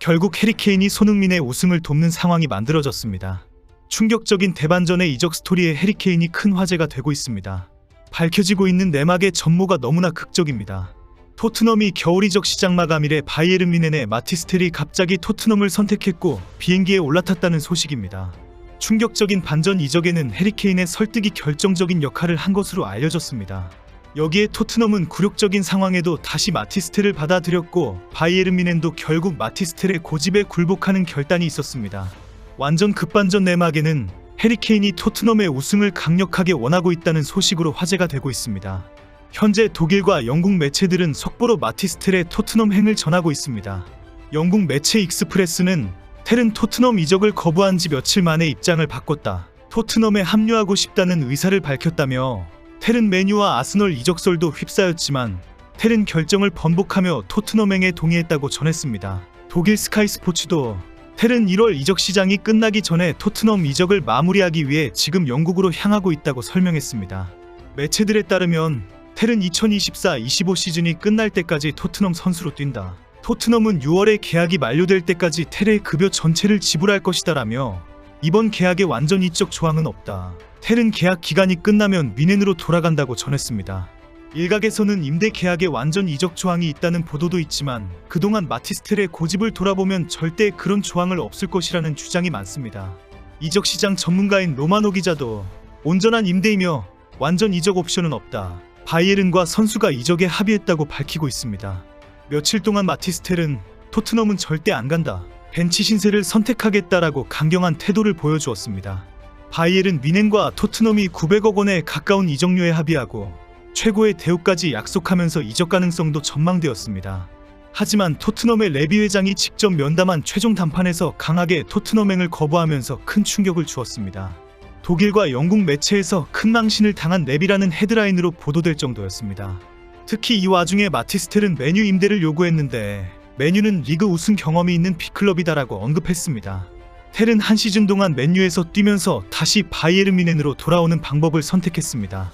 결국 해리케인이 손흥민의 우승을 돕는 상황이 만들어졌습니다. 충격적인 대반전의 이적 스토리에 해리케인이 큰 화제가 되고 있습니다. 밝혀지고 있는 내막의 전모가 너무나 극적입니다. 토트넘이 겨울 이적 시장 마감 일에 바이에른 미넨의 마티스텔이 갑자기 토트넘을 선택했고 비행기에 올라탔다는 소식입니다. 충격적인 반전 이적에는 해리케인의 설득이 결정적인 역할을 한 것으로 알려졌습니다. 여기에 토트넘은 굴욕적인 상황에도 다시 마티스텔을 받아들였고 바이에른 미넨도 결국 마티스텔의 고집에 굴복하는 결단이 있었습니다. 완전 급반전 내막에는 해리케인이 토트넘의 우승을 강력하게 원하고 있다는 소식으로 화제가 되고 있습니다. 현재 독일과 영국 매체들은 속보로 마티스텔의 토트넘 행을 전하고 있습니다. 영국 매체 익스프레스는 텔은 토트넘 이적을 거부한 지 며칠 만에 입장을 바꿨다. 토트넘에 합류하고 싶다는 의사를 밝혔다며 텔은 메뉴와 아스널 이적설도 휩싸였지만 텔은 결정을 번복하며 토트넘행에 동의했다고 전했습니다. 독일 스카이 스포츠도 텔은 1월 이적 시장이 끝나기 전에 토트넘 이적을 마무리하기 위해 지금 영국으로 향하고 있다고 설명했습니다. 매체들에 따르면 텔은 2024-25 시즌이 끝날 때까지 토트넘 선수로 뛴다. 토트넘은 6월에 계약이 만료될 때까지 텔의 급여 전체를 지불할 것이다라며 이번 계약에 완전 이적 조항은 없다. 텔은 계약 기간이 끝나면 미넨으로 돌아간다고 전했습니다. 일각에서는 임대 계약에 완전 이적 조항이 있다는 보도도 있지만 그동안 마티스텔의 고집을 돌아보면 절대 그런 조항을 없을 것이라는 주장이 많습니다. 이적 시장 전문가인 로마노 기자도 온전한 임대이며 완전 이적 옵션은 없다. 바이에른과 선수가 이적에 합의했다고 밝히고 있습니다. 며칠 동안 마티스텔은 토트넘은 절대 안 간다. 벤치 신세를 선택하겠다라고 강경한 태도를 보여주었습니다. 바이에른 미넨과 토트넘이 900억 원에 가까운 이적료에 합의하고 최고의 대우까지 약속하면서 이적 가능성도 전망되었습니다. 하지만 토트넘의 레비 회장이 직접 면담한 최종談판에서 강하게 토트넘행을 거부하면서 큰 충격을 주었습니다. 독일과 영국 매체에서 큰 망신을 당한 레비라는 헤드라인으로 보도될 정도였습니다. 특히 이 와중에 마티스텔은 메뉴 임대를 요구했는데 메뉴는 리그 우승 경험이 있는 B클럽이다라고 언급했습니다. 텔은 한 시즌 동안 맨유에서 뛰면서 다시 바이에른 미넨으로 돌아오는 방법을 선택했습니다.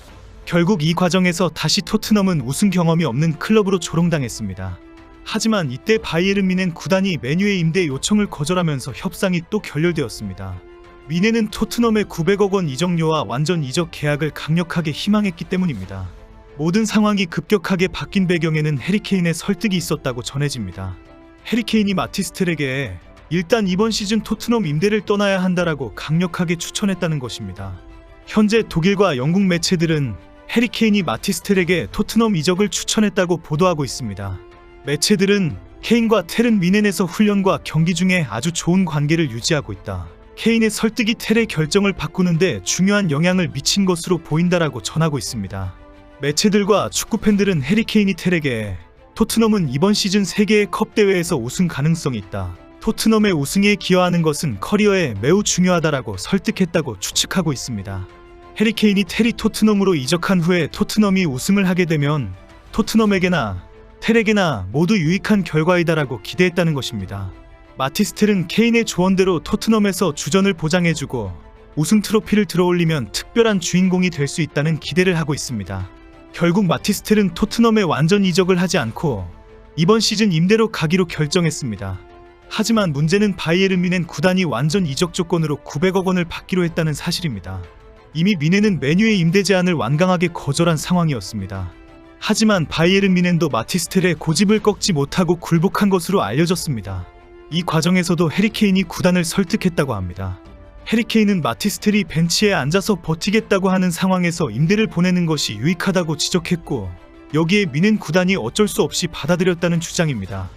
결국 이 과정에서 다시 토트넘은 우승 경험이 없는 클럽으로 조롱당했습니다. 하지만 이때 바이에른 미넨 구단이 메뉴의 임대 요청을 거절하면서 협상이 또 결렬되었습니다. 미넨은 토트넘의 900억 원 이적료와 완전 이적 계약을 강력하게 희망했기 때문입니다. 모든 상황이 급격하게 바뀐 배경에는 해리케인의 설득이 있었다고 전해집니다. 해리케인이 마티스텔에게 일단 이번 시즌 토트넘 임대를 떠나야 한다라고 강력하게 추천했다는 것입니다. 현재 독일과 영국 매체들은 해리케인이 마티스텔에게 토트넘 이적을 추천했다고 보도하고 있습니다. 매체들은 케인과 텔은 미넨에서 훈련과 경기 중에 아주 좋은 관계를 유지하고 있다. 케인의 설득이 텔의 결정을 바꾸는데 중요한 영향을 미친 것으로 보인다라고 전하고 있습니다. 매체들과 축구 팬들은 해리케인이 텔에게 토트넘은 이번 시즌 세계의 컵 대회에서 우승 가능성이 있다. 토트넘의 우승에 기여하는 것은 커리어에 매우 중요하다라고 설득했다고 추측하고 있습니다. 해리케인이 테리 토트넘으로 이적한 후에 토트넘이 우승을 하게 되면 토트넘에게나 텔에게나 모두 유익한 결과이다라고 기대했다는 것입니다. 마티스텔은 케인의 조언대로 토트넘에서 주전을 보장해주고 우승 트로피를 들어올리면 특별한 주인공이 될 수 있다는 기대를 하고 있습니다. 결국 마티스텔은 토트넘에 완전 이적을 하지 않고 이번 시즌 임대로 가기로 결정했습니다. 하지만 문제는 바이에른 미넨 구단이 완전 이적 조건으로 900억 원을 받기로 했다는 사실입니다. 이미 미넨은 메뉴의 임대 제안을 완강하게 거절한 상황이었습니다. 하지만 바이에른 미넨도 마티스텔의 고집을 꺾지 못하고 굴복한 것으로 알려졌습니다. 이 과정에서도 해리케인이 구단을 설득했다고 합니다. 해리케인은 마티스텔이 벤치에 앉아서 버티겠다고 하는 상황에서 임대를 보내는 것이 유익하다고 지적했고 여기에 미넨 구단이 어쩔 수 없이 받아들였다는 주장입니다.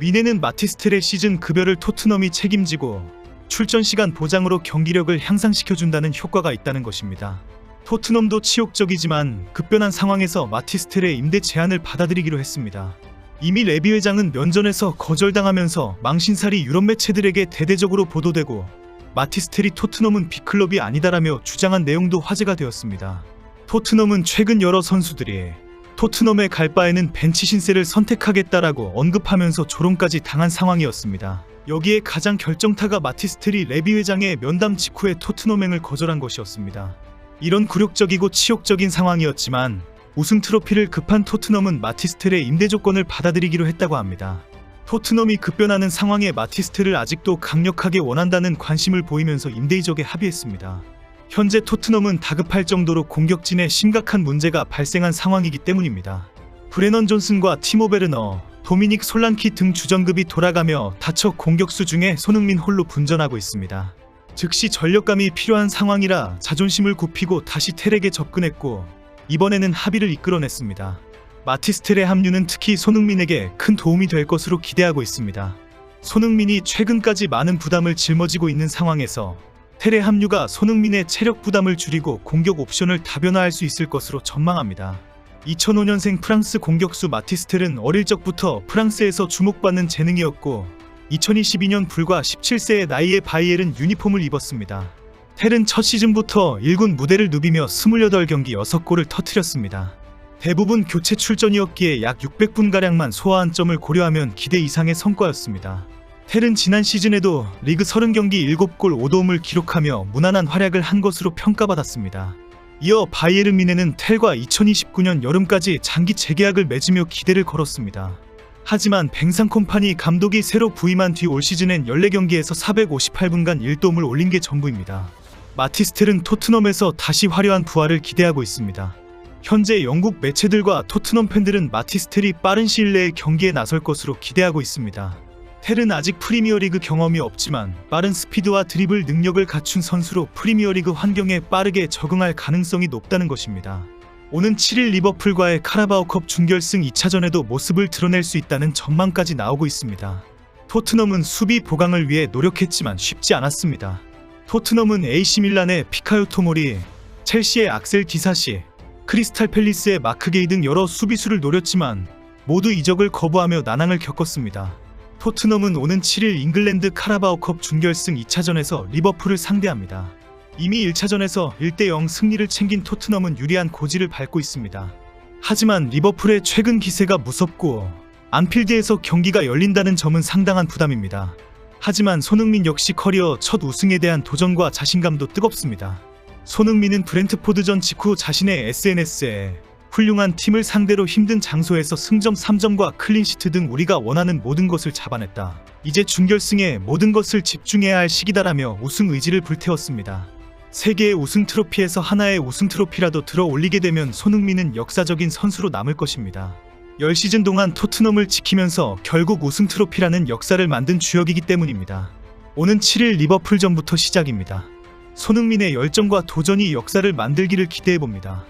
미네는 마티스텔의 시즌 급여를 토트넘이 책임지고 출전 시간 보장으로 경기력을 향상시켜준다는 효과가 있다는 것입니다. 토트넘도 치욕적이지만 급변한 상황에서 마티스텔의 임대 제안을 받아들이기로 했습니다. 이미 레비 회장은 면전에서 거절당하면서 망신살이 유럽 매체들에게 대대적으로 보도되고 마티스텔이 토트넘은 B클럽이 아니다라며 주장한 내용도 화제가 되었습니다. 토트넘은 최근 여러 선수들이 토트넘에 갈 바에는 벤치 신세를 선택하겠다라고 언급하면서 조롱까지 당한 상황이었습니다. 여기에 가장 결정타가 마티스텔이 레비 회장의 면담 직후에 토트넘행을 거절한 것이었습니다. 이런 굴욕적이고 치욕적인 상황이었지만 우승 트로피를 급한 토트넘은 마티스텔의 임대 조건을 받아들이기로 했다고 합니다. 토트넘이 급변하는 상황에 마티스트를 아직도 강력하게 원한다는 관심을 보이면서 임대 이적에 합의했습니다. 현재 토트넘은 다급할 정도로 공격진에 심각한 문제가 발생한 상황이기 때문입니다. 브레넌 존슨과 티모 베르너, 도미닉 솔란키 등 주전급이 돌아가며 다쳐 공격수 중에 손흥민 홀로 분전하고 있습니다. 즉시 전력감이 필요한 상황이라 자존심을 굽히고 다시 테렉에 접근했고 이번에는 합의를 이끌어냈습니다. 마티스텔의 합류는 특히 손흥민에게 큰 도움이 될 것으로 기대하고 있습니다. 손흥민이 최근까지 많은 부담을 짊어지고 있는 상황에서 텔의 합류가 손흥민의 체력 부담을 줄이고 공격 옵션을 다변화할 수 있을 것으로 전망합니다. 2005년생 프랑스 공격수 마티스텔은 어릴 적부터 프랑스에서 주목받는 재능이었고 2022년 불과 17세의 나이에 바이엘은 유니폼을 입었습니다. 텔은 첫 시즌부터 1군 무대를 누비며 28경기 6골을 터뜨렸습니다. 대부분 교체 출전이었기에 약 600분가량만 소화한 점을 고려하면 기대 이상의 성과였습니다. 텔은 지난 시즌에도 리그 30경기 7골 5도움을 기록하며 무난한 활약을 한 것으로 평가받았습니다. 이어 바이에른 미네는 텔과 2029년 여름까지 장기 재계약을 맺으며 기대를 걸었습니다. 하지만 뱅상 콤파니 감독이 새로 부임한 뒤 올 시즌엔 14경기에서 458분간 1도움을 올린 게 전부입니다. 마티스텔은 토트넘에서 다시 화려한 부활을 기대하고 있습니다. 현재 영국 매체들과 토트넘 팬들은 마티스텔이 빠른 시일 내에 경기에 나설 것으로 기대하고 있습니다. 텔은 아직 프리미어리그 경험이 없지만 빠른 스피드와 드리블 능력을 갖춘 선수로 프리미어리그 환경에 빠르게 적응할 가능성이 높다는 것입니다. 오는 7일 리버풀과의 카라바오컵 준결승 2차전에도 모습을 드러낼 수 있다는 전망까지 나오고 있습니다. 토트넘은 수비 보강을 위해 노력했지만 쉽지 않았습니다. 토트넘은 AC 밀란의 피카요 토모리, 첼시의 악셀 디사시, 크리스탈 팰리스의 마크 게이 등 여러 수비수를 노렸지만 모두 이적을 거부하며 난항을 겪었습니다. 토트넘은 오는 7일 잉글랜드 카라바오컵 준결승 2차전에서 리버풀을 상대합니다. 이미 1차전에서 1대0 승리를 챙긴 토트넘은 유리한 고지를 밟고 있습니다. 하지만 리버풀의 최근 기세가 무섭고 안필드에서 경기가 열린다는 점은 상당한 부담입니다. 하지만 손흥민 역시 커리어 첫 우승에 대한 도전과 자신감도 뜨겁습니다. 손흥민은 브렌트포드전 직후 자신의 SNS에 훌륭한 팀을 상대로 힘든 장소에서 승점 3점과 클린시트 등 우리가 원하는 모든 것을 잡아냈다. 이제 준결승에 모든 것을 집중해야 할 시기다라며 우승 의지를 불태웠습니다. 세계의 우승 트로피에서 하나의 우승 트로피라도 들어 올리게 되면 손흥민은 역사적인 선수로 남을 것입니다. 10시즌 동안 토트넘을 지키면서 결국 우승 트로피라는 역사를 만든 주역이기 때문입니다. 오는 7일 리버풀전부터 시작입니다. 손흥민의 열정과 도전이 역사를 만들기를 기대해봅니다.